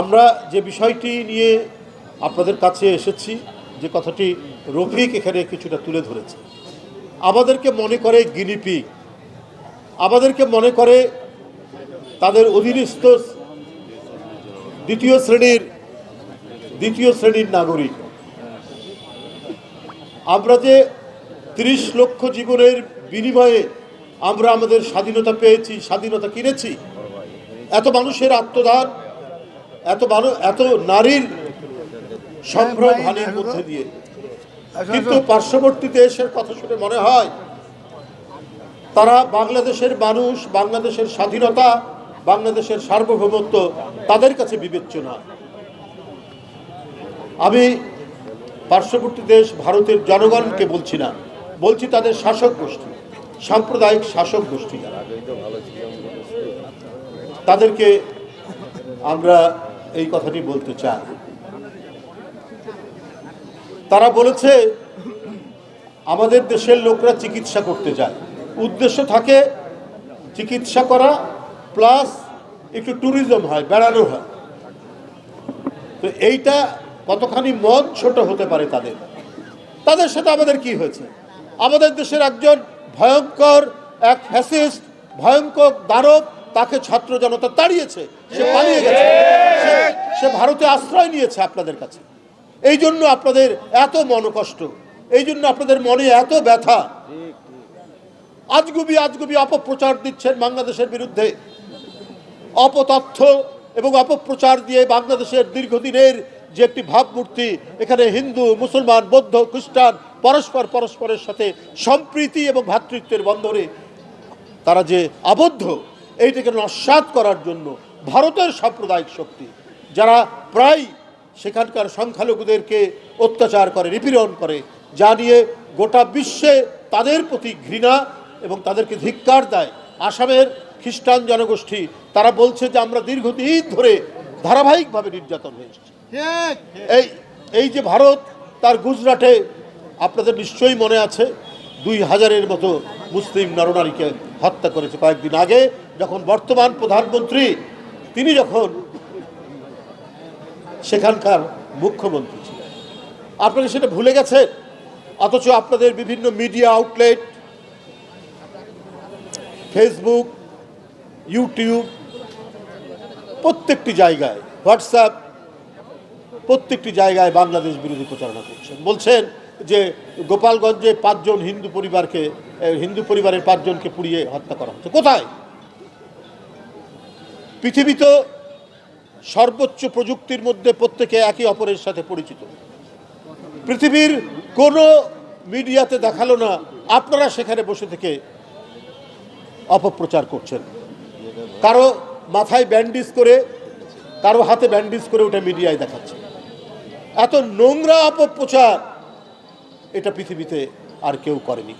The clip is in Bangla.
আমরা যে বিষয়টি নিয়ে আপনাদের কাছে এসেছি, যে কথাটি রফিক এখানে কিছুটা তুলে ধরেছে, আমাদেরকে মনে করে গিনিপিক আমাদেরকে মনে করে তাদের অধীনস্থ দ্বিতীয় শ্রেণির দ্বিতীয় শ্রেণির নাগরিক। আমরা যে ত্রিশ লক্ষ জীবনের বিনিময়ে আমরা আমাদের স্বাধীনতা পেয়েছি, স্বাধীনতা কিনেছি, এত মানুষের আত্মদান এত মানুষ এত নারীর সম্ভ্রম হানির মধ্যে দিয়ে। কিন্তু পার্শ্ববর্তী দেশের কথা শুনে মনে হয় তারা বাংলাদেশের মানুষ বাংলাদেশের স্বাধীনতা বাংলাদেশের সার্বভৌমত্ব তাদের কাছে বিবেচ্য না। আমি পার্শ্ববর্তী দেশ ভারতের জনগণকে বলছি না বলছি তাদের শাসক গোষ্ঠী সাম্প্রদায়িক শাসক গোষ্ঠী যারা। তাদেরকে আমরা এই কথাটি বলতে চাই তারা বলেছে, আমাদের দেশের লোকরা চিকিৎসা করতে যায়। উদ্দেশ্য থাকে চিকিৎসা করা, প্লাস একটু ট্যুরিজম হয়, বেড়ানো হয়। তো এইটা কতখানি মন ছোট হতে পারে তাদের? তাদের সাথে আমাদের কি হয়েছে? আমাদের দেশের একজন ভয়ঙ্কর, এক ফ্যাসিস্ট, ভয়ঙ্কর দানব তাকে ছাত্র জনতা তাড়িয়েছে, সে পালিয়ে গেছে। সে- ভারতে আশ্রয় নিয়েছে আপনাদের কাছে। এই জন্য আপনাদের এত মনকষ্ট, এই জন্য আপনাদের মনে এত ব্যথা। আজগুবি আজগুবি অপপ্রচার দিচ্ছেন বাংলাদেশের বিরুদ্ধে। অপতথ্য এবং অপপ্রচার দিয়ে বাংলাদেশের দীর্ঘদিনের যে একটি ভাবমূর্তি, এখানে হিন্দু, মুসলমান, বৌদ্ধ, খ্রিস্টান, পরস্পর পরস্পরের সাথে সম্প্রীতি এবং ভ্রাতৃত্বের বন্ধনে তারা যে আবদ্ধ এইটাকে নস্বাত করার জন্য ভারতের সাম্প্রদায়িক শক্তি যারা প্রায় সেখানকার সংখ্যালঘুদেরকে অত্যাচার করে নিপীড়ন করে যা নিয়ে গোটা বিশ্বে তাদের প্রতি ঘৃণা এবং তাদেরকে ধিক্কার দেয়। আসামের খ্রিস্টান জনগোষ্ঠী তারা বলছে যে আমরা দীর্ঘদিন ধরে ধারাবাহিকভাবে নির্যাতন হয়ে এসেছি। এই এই যে ভারত তার গুজরাটে আপনাদের নিশ্চয়ই মনে আছে দুই হাজারের মতো মুসলিম নরনারীকে হত্যা করেছে কয়েকদিন আগে, যখন বর্তমান প্রধানমন্ত্রী, তিনি যখন সেখানকার মুখ্যমন্ত্রী ছিলেন। আপনারা সেটা ভুলে গেছেন? অথচ আপনাদের বিভিন্ন মিডিয়া আউটলেট, ফেসবুক, ইউটিউব, প্রত্যেকটি জায়গায়, হোয়াটসঅ্যাপ, প্রত্যেকটি জায়গায় বাংলাদেশ বিরোধী প্রচারণা করছেন। বলছেন যে গোপালগঞ্জে পাঁচজন হিন্দু পরিবারকে হিন্দু পরিবারের পাঁচজনকে পুড়িয়ে হত্যা করা হচ্ছে। কোথায়? পৃথিবী তো সর্বোচ্চ প্রযুক্তির মধ্যে প্রত্যেকে একে অপরের সাথে পরিচিত। পৃথিবীর কোনো মিডিয়াতে দেখাল না, আপনারা সেখানে বসে থেকে অপপ্রচার করছেন। কারও মাথায় ব্যান্ডিজ করে, কারও হাতে ব্যান্ডিজ করে ওটা মিডিয়ায় দেখাচ্ছে। এত নোংরা অপপ্রচার এটা পৃথিবীতে আর কেউ করেনি।